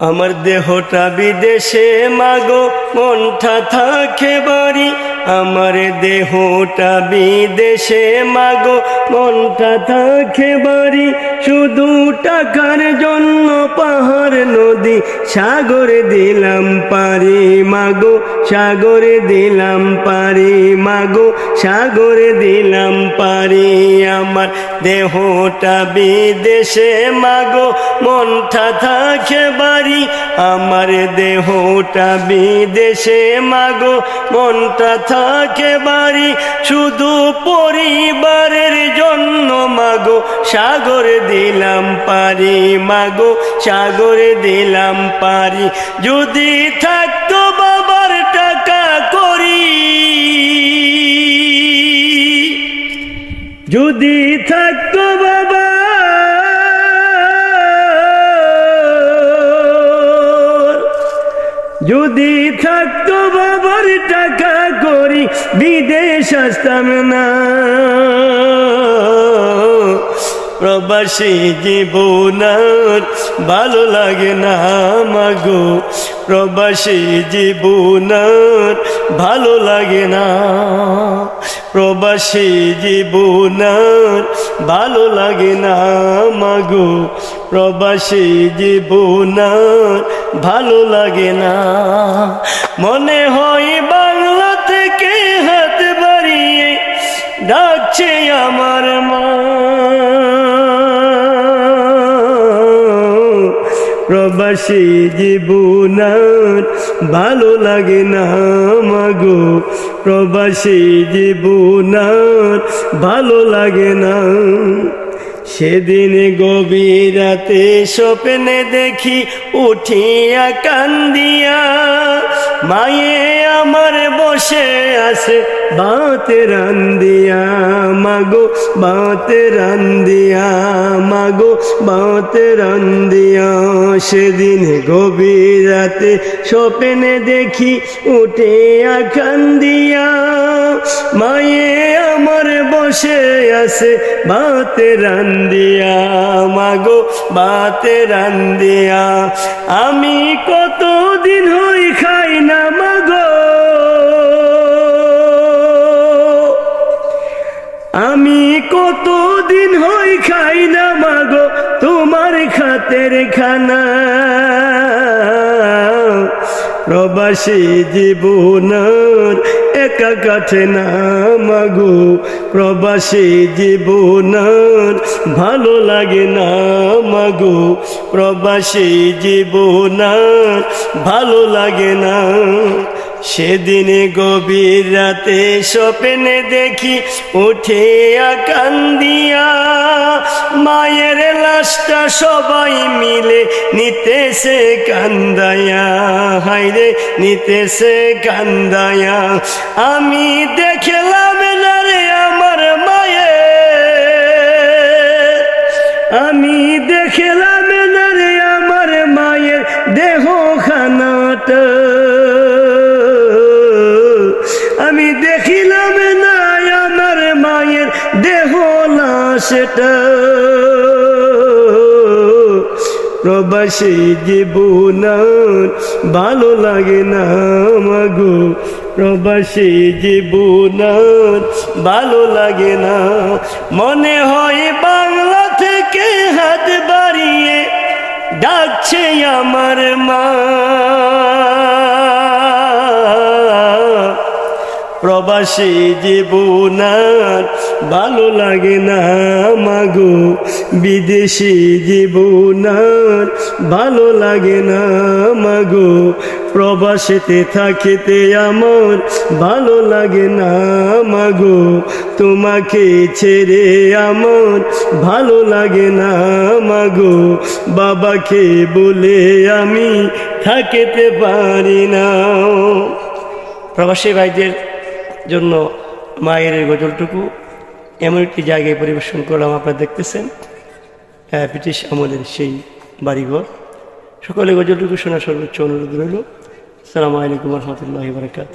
আমার দেহটা বিদেশে, মাগো, মনটা থাকে বাড়ি। আমার দেহটা বিদেশে, মাগো, মনটা থাকে বাড়ি। শুধু টাকার জন্য পাহাড়, নদী, সাগরে দিলাম পারি। মাগো, সাগরে দিলাম পারি মাগো, সাগরে দিলাম পারি। আমার দেহটা বিদেশে মাগো, মনটা থাকে বাড়ি। আমার দেহটা বিদেশে মাগো, মনটা থাকে বাড়ি। শুধু পরিবারের জন্য মাগো, সাগরে দিলাম পারি মাগো, সাগরে দিলাম পারি। যদি থাকতো যদি থাকতো বাবা, যদি থাকতো বাবার টাকা করি, বিদেশ আসতাম না। প্রবাসী জীবনার ভালো লাগে না মাগো প্রবাসী জীবনার ভালো লাগে না। প্রবাসী জীবনার ভালো লাগে না মাগো। প্রবাসী জীবনার ভালো লাগে না। মনে হয় বাংলা থেকে হাত বাড়িয়ে ডাকছে আমার মা। প্রবাসী জীবনার ভালো লাগে না মাগো। প্রবাসী জীবনার ভালো লাগে না। সেদিন গভীর রাতে স্বপ্নে দেখি উঠিয়া কান্দিয়া মায়ে আমার বসে আছে বাতে রান্দিয়া মাগো, বাতে রান্দিয়া মাগো, বাতে রান্দিয়া সেদিন গভীর রাতে স্বপ্নে দেখি উঠিয়া কান্দিয়া মায়ে আমার বসে আছে বাতে রান্দিয়া মাগো, বাতে রান্দিয়া আমি কতদিন হই খাই না কতদিন হই খাই না মাগো তোমার খাতের খানা। প্রবাসী জীবনার একা কাঠে না মাগো। প্রবাসী জীবনার ভালো লাগে না মাগো। প্রবাসী জীবনার ভালো লাগে না সেদিনে গভীর রাতে স্বপ্নে দেখি উঠে কান্দিয়া মায়ের লাশটা সবাই মিলে নিতেছে কান্দায়া। হাইরে নিতেছে কান্দায়া। আমি দেখলাম দেহ লাশটা প্রবাসী জীবনার ভালো লাগে না মাগো প্রবাসী জীবনার ভালো লাগে না। মনে হয় বাংলা থেকে হাত বাড়িয়ে ডাকছে আমার মা। প্রবাসী জীবনার ভালো লাগে না মাগো, বিদেশি জীবনার ভালো লাগে না মাগো, প্রবাসেতে থাকিতে আমার ভালো লাগে না মাগো, তোমাকে ছেড়ে আমার ভালো লাগে না মাগো, বাবাকে বলে আমি থাকিতে পারি না। প্রবাসী ভাইদের জন্য মায়ের এই গজলটুকু এমন একটি জায়গায় পরিবেশন করলাম, আপনারা দেখতেছেন। ব্রিটিশ আমলের সেই বাড়িঘর। সকলে গজলটুকু শোনা সর্বোচ্চ অনুরোধ রইল। সালামু আলাইকুম রহমতুল্লাহ বারকাত